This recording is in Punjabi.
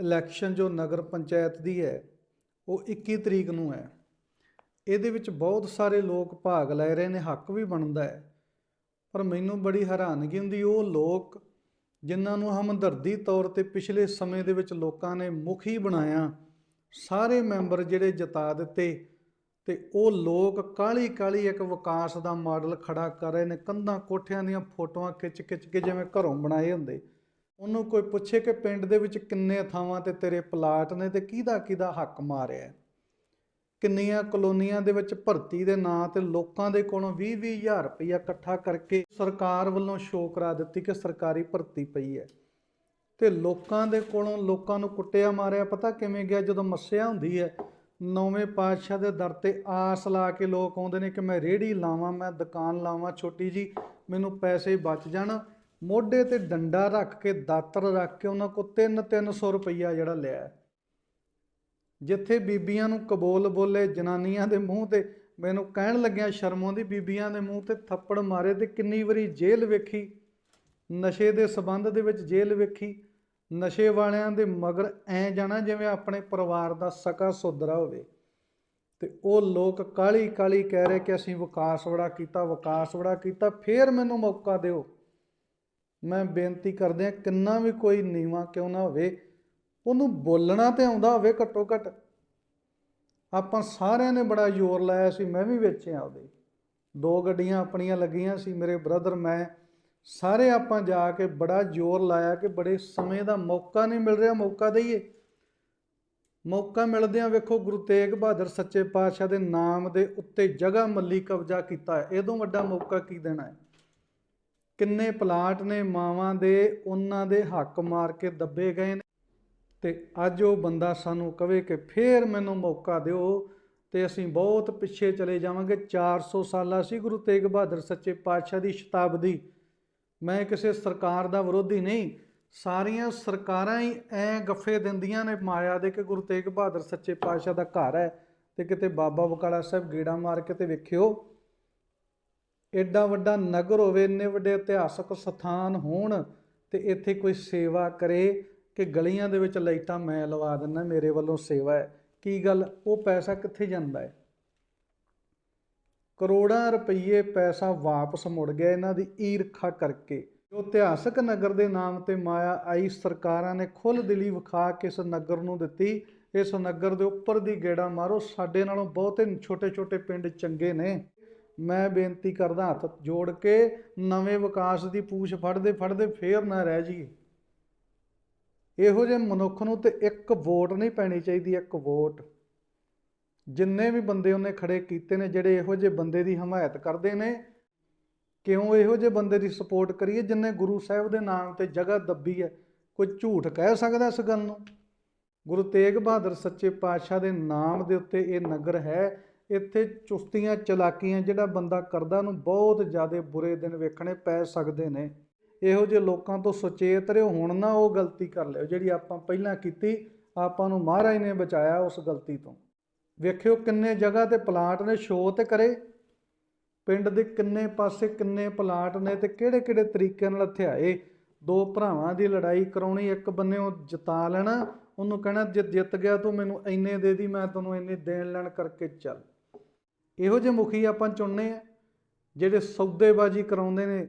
ਇਲੈਕਸ਼ਨ ਜੋ ਨਗਰ ਪੰਚਾਇਤ ਦੀ ਹੈ, ਉਹ 21 ਤਰੀਕ ਨੂੰ ਹੈ। ਇਹਦੇ ਵਿੱਚ ਬਹੁਤ ਸਾਰੇ ਲੋਕ ਭਾਗ ਲੈ ਰਹੇ ਨੇ, ਹੱਕ ਵੀ ਬਣਦਾ ਹੈ। ਪਰ ਮੈਨੂੰ ਬੜੀ ਹੈਰਾਨਗੀ ਹੁੰਦੀ, ਉਹ ਲੋਕ ਜਿਨ੍ਹਾਂ ਨੂੰ ਹਮਦਰਦੀ ਤੌਰ ਤੇ ਪਿਛਲੇ ਸਮੇਂ ਦੇ ਵਿੱਚ ਲੋਕਾਂ ਨੇ ਮੁਖੀ ਬਣਾਇਆ, ਸਾਰੇ ਮੈਂਬਰ ਜਿਹੜੇ ਜਿਤਾ ਦਿੱਤੇ ਤੇ ਉਹ ਲੋਕ ਕਾਲੀ ਕਾਲੀ ਇੱਕ ਵਿਕਾਸ ਦਾ ਮਾਡਲ ਖੜਾ ਕਰ ਰਹੇ ਨੇ, ਕੰਧਾਂ ਕੋਠਿਆਂ ਦੀਆਂ ਫੋਟੋਆਂ ਖਿੱਚ ਖਿੱਚ ਕੇ ਜਿਵੇਂ ਘਰੋਂ ਬਣਾਏ ਹੁੰਦੇ। ਉਹਨੂੰ ਕੋਈ ਪੁੱਛੇ ਕਿ ਪਿੰਡ ਦੇ ਵਿੱਚ ਕਿੰਨੇ ਥਾਵਾਂ ਤੇ ਤੇਰੇ ਪਲਾਟ ਨੇ ਤੇ ਕਿਹਦਾ ਕਿਹਦਾ ਹੱਕ ਮਾਰਿਆ ਕਿੰਨੀਆਂ ਕਲੋਨੀਆਂ ਦੇ ਵਿੱਚ ਭਰਤੀ ਦੇ ਨਾਂ ਤੇ ਲੋਕਾਂ ਦੇ ਕੋਲੋਂ 20 ਹਜ਼ਾਰ ਰੁਪਇਆ ਇਕੱਠਾ ਕਰਕੇ ਸਰਕਾਰ ਵੱਲੋਂ ਸ਼ੋਅ ਕਰਾ ਦਿੱਤੀ ਕਿ ਸਰਕਾਰੀ ਭਰਤੀ ਪਈ ਹੈ। ਤੇ ਲੋਕਾਂ ਦੇ ਕੋਲੋਂ ਲੋਕਾਂ ਨੂੰ ਕੁੱਟਿਆ ਮਾਰਿਆ, ਪਤਾ ਕਿਵੇਂ ਗਿਆ? ਜਦੋਂ ਮੱਸਿਆ ਹੁੰਦੀ ਹੈ, ਨੌਵੇਂ ਪਾਤਸ਼ਾਹ ਦੇ ਦਰ ਤੇ ਆਸ ਲਾ ਕੇ ਲੋਕ ਆਉਂਦੇ ਨੇ ਕਿ ਮੈਂ ਰੇੜੀ ਲਾਵਾਂ, ਮੈਂ ਦੁਕਾਨ ਲਾਵਾਂ, ਛੋਟੀ ਜੀ, ਮੈਨੂੰ ਪੈਸੇ ਬਚ ਜਾਣ। ਮੋਢੇ ਤੇ ਡੰਡਾ ਰੱਖ ਕੇ ਦਾਤਰ ਰੱਖ ਕੇ ਉਹਨਾਂ ਕੋ 3-300 ਰੁਪਈਆ ਜਿਹੜਾ ਲਿਆ ਜਿੱਥੇ ਬੀਬੀਆਂ ਨੂੰ ਕਬੋਲ ਬੋਲੇ, ਜਨਾਨੀਆਂ ਦੇ ਮੂੰਹ ਤੇ ਮੈਨੂੰ ਕਹਿਣ ਲੱਗਿਆ ਸ਼ਰਮ ਆਉਂਦੀ ਬੀਬੀਆਂ ਦੇ ਮੂੰਹ ਤੇ ਥੱਪੜ ਮਾਰੇ ਤੇ ਕਿੰਨੀ ਵਾਰੀ ਜੇਲ੍ਹ ਵੇਖੀ, ਨਸ਼ੇ ਦੇ ਸਬੰਧ ਦੇ ਵਿੱਚ ਜੇਲ੍ਹ ਵੇਖੀ, ਨਸ਼ੇ ਵਾਲਿਆਂ ਦੇ ਮਗਰ ਐ ਜਾਣਾ ਜਿਵੇਂ ਆਪਣੇ ਪਰਿਵਾਰ ਦਾ ਸਕਾ ਸੁਧਰਾ ਹੋਵੇ। ਤੇ ਉਹ ਲੋਕ ਕਾਲੀ ਕਾਲੀ ਕਹਿ ਰਹੇ ਕਿ ਅਸੀਂ ਵਿਕਾਸ ਬੜਾ ਕੀਤਾ, ਵਿਕਾਸ ਬੜਾ ਕੀਤਾ, ਫੇਰ ਮੈਨੂੰ ਮੌਕਾ ਦਿਓ। ਮੈਂ ਬੇਨਤੀ ਕਰਦਿਆਂ ਕਿੰਨਾ ਵੀ ਕੋਈ ਨੀਵਾ ਕਿਉਂ ਨਾ ਹੋਵੇ, ਉਹਨੂੰ ਬੋਲਣਾ ਤੇ ਆਉਂਦਾ ਹੋਵੇ ਘੱਟੋ ਘੱਟ। ਆਪਾਂ ਸਾਰਿਆਂ ਨੇ ਬੜਾ ਜ਼ੋਰ ਲਾਇਆ ਸੀ, ਮੈਂ ਵੀ ਵਿੱਚ ਆ ਉਹਦੇ। ਦੋ ਗੱਡੀਆਂ ਆਪਣੀਆਂ ਲੱਗੀਆਂ ਸੀ, ਮੇਰੇ ਬ੍ਰਦਰ, ਮੈਂ ਸਾਰੇ ਆਪਾਂ ਜਾ ਕੇ ਬੜਾ ਜ਼ੋਰ ਲਾਇਆ ਕਿ ਬੜੇ ਸਮੇਂ ਦਾ ਮੌਕਾ ਨਹੀਂ ਮਿਲ ਰਿਹਾ, ਮੌਕਾ ਦਈਏ। ਮੌਕਾ ਮਿਲਦਿਆਂ ਵੇਖੋ ਗੁਰੂ ਤੇਗ ਬਹਾਦਰ ਸੱਚੇ ਪਾਤਸ਼ਾਹ ਦੇ ਨਾਮ ਦੇ ਉੱਤੇ ਜਗ੍ਹਾ ਮੱਲੀ ਕਬਜ਼ਾ ਕੀਤਾ ਹੈ। ਇਹ ਤੋਂ ਵੱਡਾ ਮੌਕਾ ਕੀ ਦੇਣਾ ਹੈ? ਕਿੰਨੇ ਪਲਾਟ ਨੇ ਮਾਵਾਂ ਦੇ, ਉਹਨਾਂ ਦੇ ਹੱਕ ਮਾਰ ਕੇ ਦੱਬੇ ਗਏ ਨੇ। ਤੇ ਅੱਜ ਉਹ ਬੰਦਾ ਸਾਨੂੰ ਕਵੇ ਕਿ ਫੇਰ ਮੈਨੂੰ ਮੌਕਾ ਦਿਓ ਤੇ ਅਸੀਂ ਬਹੁਤ ਪਿੱਛੇ ਚਲੇ ਜਾਵਾਂਗੇ। 400 ਸਾਲਾ ਸੀ ਗੁਰੂ ਤੇਗ ਬਹਾਦਰ ਸੱਚੇ ਪਾਤਸ਼ਾਹ ਦੀ ਸ਼ਤਾਬਦੀ। ਮੈਂ ਕਿਸੇ ਸਰਕਾਰ ਦਾ ਵਿਰੋਧੀ ਨਹੀਂ। ਸਾਰੀਆਂ ਸਰਕਾਰਾਂ ਹੀ ਐ ਗੱਫੇ ਦਿੰਦੀਆਂ ਨੇ ਮਾਇਆ ਦੇ ਕਿ ਗੁਰੂ ਤੇਗ ਬਹਾਦਰ ਸੱਚੇ ਪਾਤਸ਼ਾਹ ਦਾ ਘਰ ਹੈ ਤੇ ਕਿਤੇ ਬਾਬਾ ਬਕਾਲਾ ਸਾਹਿਬ ਗੇੜਾ ਮਾਰ ਕੇ ਤੇ ਵੇਖਿਓ। ਐਡਾ ਵੱਡਾ ਨਗਰ ਹੋਵੇ, ਇੰਨੇ ਵੱਡੇ ਇਤਿਹਾਸਕ ਸਥਾਨ ਹੋਣ ਤੇ ਇੱਥੇ ਕੋਈ ਸੇਵਾ ਕਰੇ ਕਿ ਗਲੀਆਂ ਦੇ ਵਿੱਚ ਲਾਈਟਾਂ ਮੈਂ ਲਵਾ ਦਿੰਦਾ, ਮੇਰੇ ਵੱਲੋਂ ਸੇਵਾ ਹੈ। ਕੀ ਗੱਲ? ਉਹ ਪੈਸਾ ਕਿੱਥੇ ਜਾਂਦਾ ਹੈ? ਕਰੋੜਾਂ ਰੁਪਏ ਪੈਸਾ ਵਾਪਸ ਮੁੜ ਗਿਆ ਇਹਨਾਂ ਦੀ ਈਰਖਾ ਕਰਕੇ। ਜੋ ਇਤਿਹਾਸਕ ਨਗਰ ਦੇ ਨਾਮ ਤੇ ਮਾਇਆ ਆਈ, ਸਰਕਾਰਾਂ ਨੇ ਖੁੱਲ੍ਹ ਦਿਲੀ ਵਿਖਾ ਕੇ ਇਸ ਨਗਰ ਨੂੰ ਦਿੱਤੀ। ਇਸ ਨਗਰ ਦੇ ਉੱਪਰ ਦੀ ਗੇੜਾ ਮਾਰੋ, ਸਾਡੇ ਨਾਲੋਂ ਬਹੁਤੇ ਛੋਟੇ-ਛੋਟੇ ਪਿੰਡ ਚੰਗੇ ਨੇ। ਮੈਂ ਬੇਨਤੀ ਕਰਦਾ ਹੱਥ ਜੋੜ ਕੇ ਨਵੇਂ ਵਿਕਾਸ ਦੀ ਪੂਛ ਫੜਦੇ ਫੜਦੇ ਫੇਰ ਨਾ ਰਹਿ ਜਾਈਏ। ਇਹੋ ਜਿਹੇ ਮਨੁੱਖ ਨੂੰ ਤੇ ਇੱਕ ਵੋਟ ਨਹੀਂ ਪੈਣੀ ਚਾਹੀਦੀ, ਇੱਕ ਵੋਟ। ਜਿੰਨੇ ਵੀ ਬੰਦੇ ਉਹਨੇ ਖੜੇ ਕੀਤੇ ਨੇ, ਜਿਹੜੇ ਇਹੋ ਜਿਹੇ ਬੰਦੇ ਦੀ ਹਮਾਇਤ ਕਰਦੇ ਨੇ, ਕਿਉਂ ਇਹੋ ਜਿਹੇ ਬੰਦੇ ਦੀ ਸਪੋਰਟ ਕਰੀਏ ਜਿੰਨੇ ਗੁਰੂ ਸਾਹਿਬ ਦੇ ਨਾਮ ਤੇ ਜਗ੍ਹਾ ਦੱਬੀ ਹੈ? ਕੋਈ ਝੂਠ ਕਹਿ ਸਕਦਾ ਇਸ ਗੱਲ ਨੂੰ? ਗੁਰੂ ਤੇਗ ਬਹਾਦਰ ਸੱਚੇ ਪਾਤਸ਼ਾਹ ਦੇ ਨਾਮ ਦੇ ਉੱਤੇ ਇਹ ਨਗਰ ਹੈ ਇੱਥੇ ਚੁਸਤੀਆਂ ਚਲਾਕੀਆਂ ਜਿਹੜਾ ਬੰਦਾ ਕਰਦਾ ਨੂੰ ਬਹੁਤ ਜ਼ਿਆਦਾ ਬੁਰੇ ਦਿਨ ਵੇਖਣੇ ਪੈ ਸਕਦੇ ਨੇ। ਇਹੋ ਜਿਹੇ ਲੋਕਾਂ ਤੋਂ ਸੁਚੇਤ ਰਹੋ, ਹੁਣ ਨਾ ਉਹ ਗਲਤੀ ਕਰ ਲਿਓ, ਜਿਹੜੀ ਆਪਾਂ ਪਹਿਲਾਂ ਕੀਤੀ, ਆਪਾਂ ਨੂੰ ਮਹਾਰਾਜ ਨੇ ਬਚਾਇਆ ਉਸ ਗਲਤੀ ਤੋਂ। ਵੇਖਿਓ ਕਿੰਨੇ ਜਗ੍ਹਾ ਤੇ ਪਲਾਟ ਨੇ ਸ਼ੋਅ ਤੇ ਕਰੇ। ਪਿੰਡ ਦੇ ਕਿੰਨੇ ਪਾਸੇ ਕਿੰਨੇ ਪਲਾਟ ਨੇ ਤੇ ਕਿਹੜੇ ਕਿਹੜੇ ਤਰੀਕੇ ਨਾਲ ਹਥਿਆਏ ਦੋ ਭਰਾਵਾਂ ਦੀ ਲੜਾਈ ਕਰਾਉਣੀ, ਇੱਕ ਬੰਨੇ ਉਹ ਜਿਤਾ ਲੈਣਾ, ਉਹਨੂੰ ਕਹਿਣਾ, ਜੇ ਜਿੱਤ ਗਿਆ ਤੂੰ ਮੈਨੂੰ ਇੰਨੇ ਦੇ ਦੀ, ਮੈਂ ਤੈਨੂੰ ਇੰਨੇ ਦੇਣ ਲੈਣ ਕਰਕੇ ਚੱਲ। ਇਹੋ ਜਿਹੇ ਮੁਖੀ ਆਪਾਂ ਚੁਣਨੇ ਆ ਜਿਹੜੇ ਸੌਦੇਬਾਜ਼ੀ ਕਰਾਉਂਦੇ ਨੇ